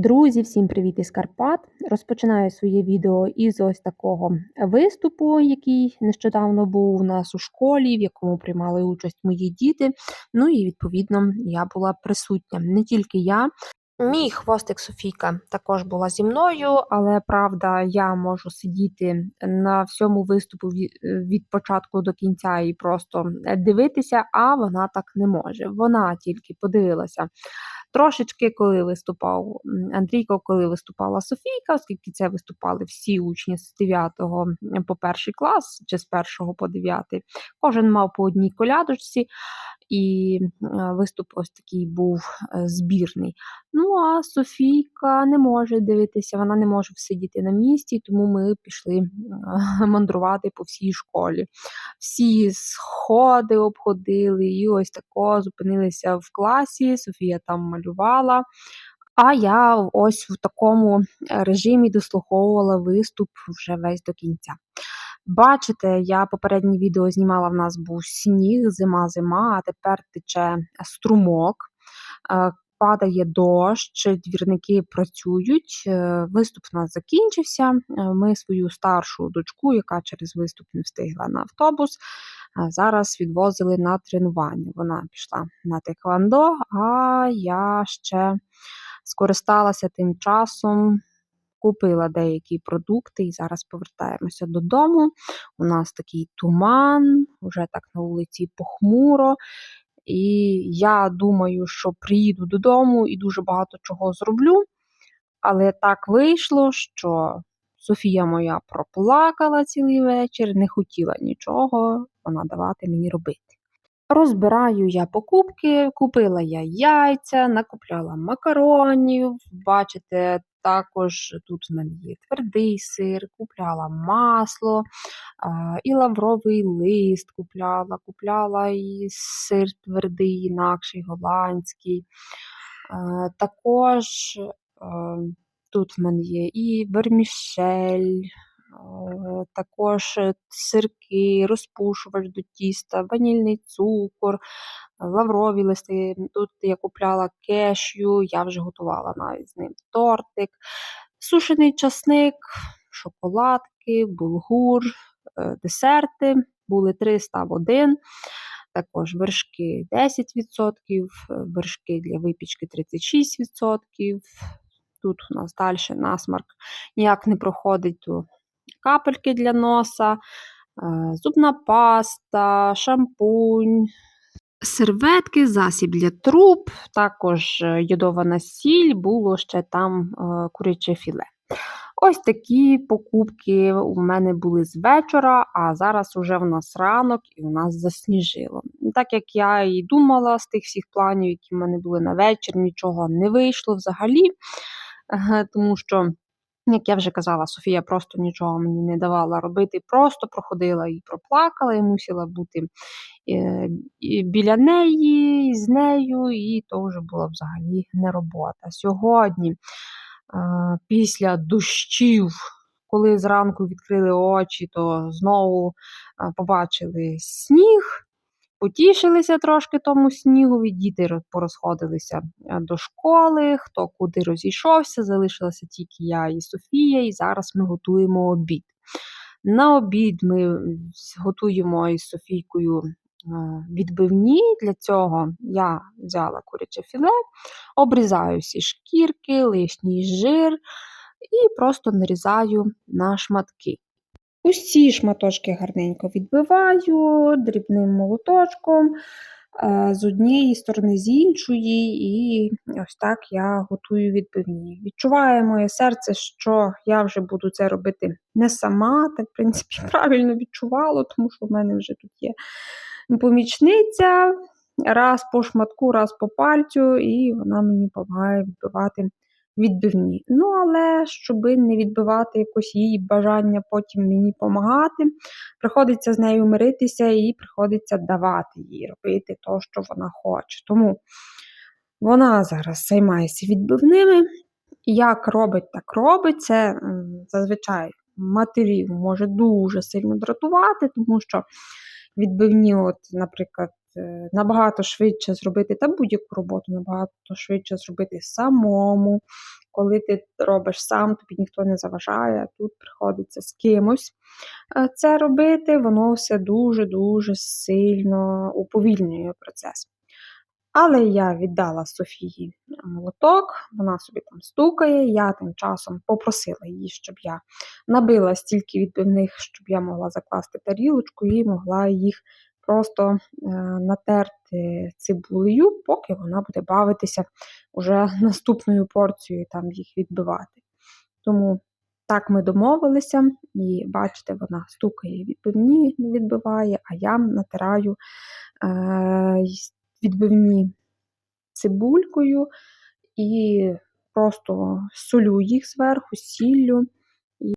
Друзі, всім привіт із Карпат! Розпочинаю своє відео із ось такого виступу, який нещодавно був у нас у школі, в якому приймали участь мої діти. Ну і відповідно я була присутня. Не тільки я. Мій хвостик Софійка також була зі мною, але правда, я можу сидіти на всьому виступу від, початку до кінця і просто дивитися, а вона так не може. Вона тільки подивилася Трошечки, коли виступав Андрійко, коли виступала Софійка, оскільки це виступали всі учні з 9 по перший клас чи з 1 по 9, кожен мав по одній колядочці, і е, виступ ось такий був е, збірний. Ну а Софійка не може дивитися, вона не може всидіти на місці, тому ми пішли е, мандрувати по всій школі. Всі сходи обходили, і ось тако зупинилися в класі. Софія там малювала. А я ось в такому режимі дослуховувала виступ вже весь до кінця. Бачите, я попереднє відео знімала, в нас був сніг, зима-зима, а тепер тече струмок, е, падає дощ, двірники працюють. е, Виступ у нас закінчився. е, Ми свою старшу дочку, яка через виступ не встигла на автобус, зараз відвозили на тренування. Вона пішла на теквандо, а я ще скористалася тим часом, купила деякі продукти і зараз повертаємося додому. У нас такий туман, вже так на вулиці похмуро. І я думаю, що приїду додому і дуже багато чого зроблю. Але так вийшло, що Софія моя проплакала цілий вечір, не хотіла нічого вона давати мені робити. Розбираю я покупки, купила я яйця, накупляла макаронів. Бачите, також тут в мене є твердий сир, купляла масло, і лавровий лист купляла, купляла і сир твердий, інакший, голландський. Також тут в мене є і вермішель, також е, сирки, розпушувач до тіста, ванільний цукор, лаврові листи. Тут я купляла кешю, я вже готувала навіть з ним тортик, сушений часник, шоколадки, булгур, е, десерти. Були 300 в один. Також вершки 10%, вершки для випічки 36%. Тут у нас далі насмарк ніяк не проходить, то капельки для носа, е, зубна паста, шампунь, серветки, засіб для труб, також е, йодована сіль, було ще там е, куряче філе. Ось такі покупки у мене були з вечора, а зараз уже в нас ранок і у нас засніжило. Так як я і думала з тих всіх планів, які в мене були на вечір, нічого не вийшло взагалі, тому що як я вже казала, Софія просто нічого мені не давала робити, просто проходила і проплакала, і мусила бути е, і біля неї, і з нею, і то вже була взагалі не робота. Сьогодні, е, після дощів, коли зранку відкрили очі, то знову е, побачили сніг. Потішилися трошки тому снігові, діти порозходилися е, до школи, хто куди розійшовся, залишилася тільки я і Софія, і зараз ми готуємо обід. На обід ми готуємо із Софійкою е, відбивні. Для цього я взяла куряче філе, обрізаю всі шкірки, лишній жир і просто нарізаю на шматки. Усі шматочки гарненько відбиваю дрібним молоточком. е, з однієї сторони, з іншої, і ось так я готую відбивні. Відчуває моє серце, що я вже буду це робити не сама, так, в принципі, правильно відчувало, тому що в мене вже тут є помічниця, раз по шматку, раз по пальцю, і вона мені допомагає відбивати відбивні. Ну, але щоб не відбивати якось її бажання потім мені допомагати, приходиться з нею миритися і приходиться давати їй робити те, що вона хоче. Тому вона зараз займається відбивними. Як робить, так робить. Це зазвичай матерів може дуже сильно дратувати, тому що відбивні, от, наприклад, набагато швидше зробити та будь-яку роботу набагато швидше зробити самому. Коли ти робиш сам, тобі ніхто не заважає, тут приходиться з кимось е, це робити, воно все дуже-дуже сильно уповільнює процес. Але я віддала Софії молоток, вона собі там стукає. Я тим часом попросила її, щоб я набила стільки відбивних, щоб я могла закласти тарілочку і могла їх просто е, натерти цибулею, поки вона буде бавитися уже наступною порцією там їх відбивати. Тому так ми домовилися, і бачите, вона стукає відбивні, відбиває, а я натираю е, відбивні цибулькою і просто солю їх зверху, сіллю.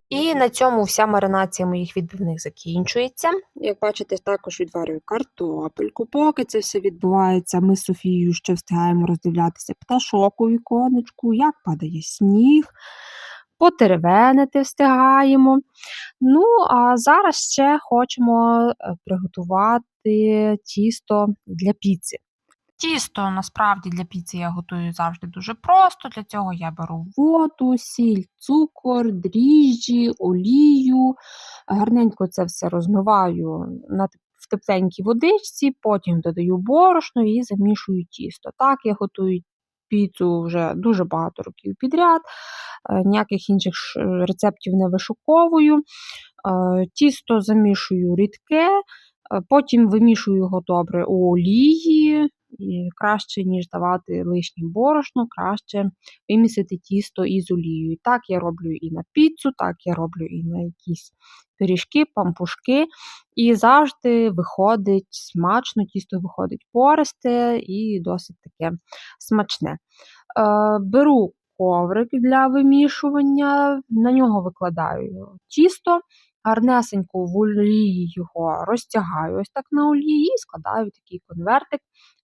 І на цьому вся маринація моїх відбивних закінчується. Як бачите, також відварюю картопельку. Поки це все відбувається, ми з Софією ще встигаємо роздивлятися пташок у віконечку, як падає сніг, потеревенити встигаємо. Ну, а зараз ще хочемо е, приготувати тісто для піци. Тісто насправді для піци я готую завжди дуже просто. Для цього я беру воду, сіль, цукор, дріжджі, олію. Гарненько це все розмиваю на в тепленькій водичці, потім додаю борошно і замішую тісто. Так я готую піцу вже дуже багато років підряд. Е, Ніяких інших рецептів не вишуковую. Е, Тісто замішую рідке, е, потім вимішую його добре у олії. Краще, ніж давати лишнє борошно, краще вимісити тісто із олією. Так я роблю і на піцу, так я роблю і на якісь пиріжки, пампушки. І завжди виходить смачно, тісто виходить пористе і досить таке смачне. Е, беру коврик для вимішування, на нього викладаю тісто, гарнесенько в олії його розтягаю ось так на олії і складаю такий конвертик.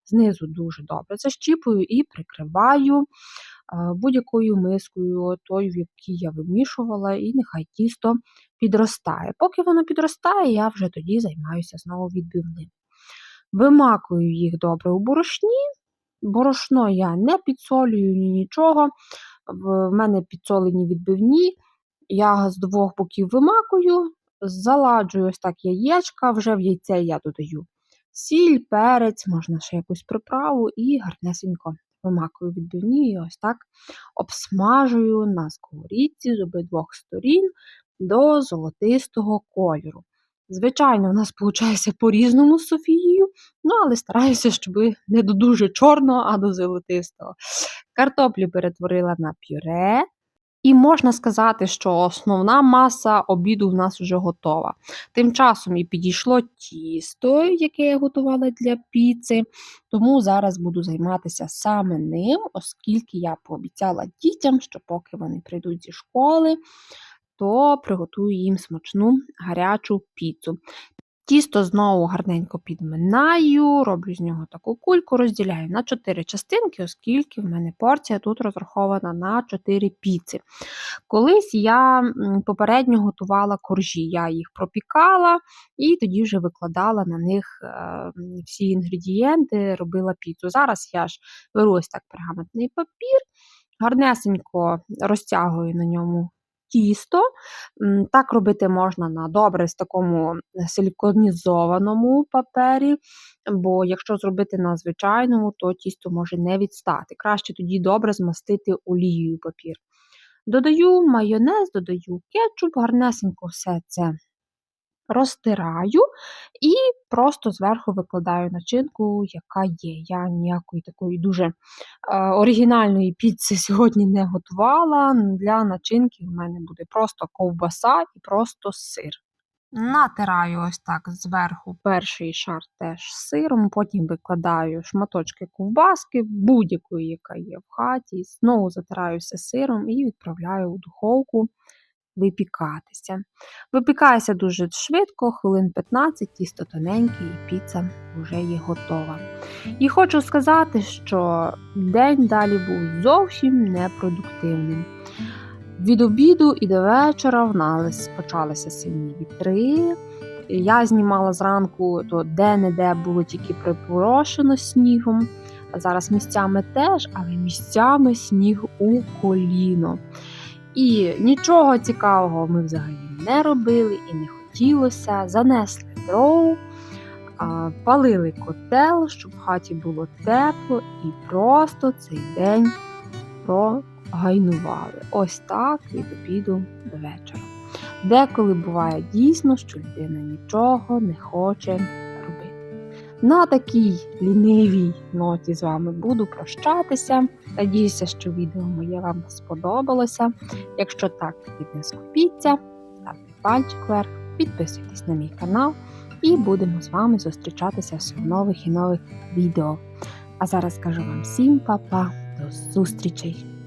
Знизу дуже добре защіпую і прикриваю е, будь-якою мискою, тою, в якій я вимішувала, і нехай тісто підростає. Поки воно підростає, я вже тоді займаюся знову відбивним. Вимакую їх добре у борошні. Борошно я не підсолюю ні нічого. В мене підсолені відбивні. Я з двох боків вимакую, заладжую ось так яєчка, вже в яйце я додаю сіль, перець, можна ще якусь приправу і гарнесенько вимакую відбивні і ось так обсмажую на сковорідці з обидвох сторін до золотистого кольору. Звичайно, в нас виходить по-різному з Софією, ну але стараюся, щоб не до дуже чорного, а до золотистого. Картоплю перетворила на пюре. І можна сказати, що основна маса обіду в нас вже готова. Тим часом і підійшло тісто, яке я готувала для піци, тому зараз буду займатися саме ним, оскільки я пообіцяла дітям, що поки вони прийдуть зі школи, то приготую їм смачну гарячу піцу. Тісто знову гарненько підминаю, роблю з нього таку кульку, розділяю на 4 частинки, оскільки в мене порція тут розрахована на 4 піци. Колись я попередньо готувала коржі, я їх пропікала і тоді вже викладала на них е, всі інгредієнти, робила піцу. Зараз я ж беру ось так пергаментний папір, гарнесенько розтягую на ньому тісто. Так робити можна на добре з такому силіконізованому папері, бо якщо зробити на звичайному, то тісто може не відстати. Краще тоді добре змастити олією папір. Додаю майонез, додаю кетчуп, гарнесенько все це розтираю і просто зверху викладаю начинку, яка є. Я ніякої такої дуже е, оригінальної піци сьогодні не готувала. Для начинки у мене буде просто ковбаса і просто сир. Натираю ось так зверху перший шар теж сиром, потім викладаю шматочки ковбаски, будь-якої, яка є в хаті, знову затираю все сиром і відправляю у духовку випікатися. Випікається дуже швидко, хвилин 15, тісто тоненьке і піца вже є готова. І хочу сказати, що день далі був зовсім непродуктивним. Від обіду і до вечора в нас почалися сильні вітри. Я знімала зранку, то де-не-де було тільки припорошено снігом. Зараз місцями теж, але місцями сніг у коліно. І нічого цікавого ми взагалі не робили і не хотілося. Занесли дров, палили котел, щоб в хаті було тепло, і просто цей день прогайнували. Ось так від обіду до вечора. Деколи буває дійсно, що людина нічого не хоче. На такій лінивій ноті з вами буду прощатися. Надіюся, що відео моє вам сподобалося. Якщо так, не скупіться, ставте пальчик вверх, підписуйтесь на мій канал і будемо з вами зустрічатися в нових і нових відео. А зараз кажу вам всім па-па, до зустрічей!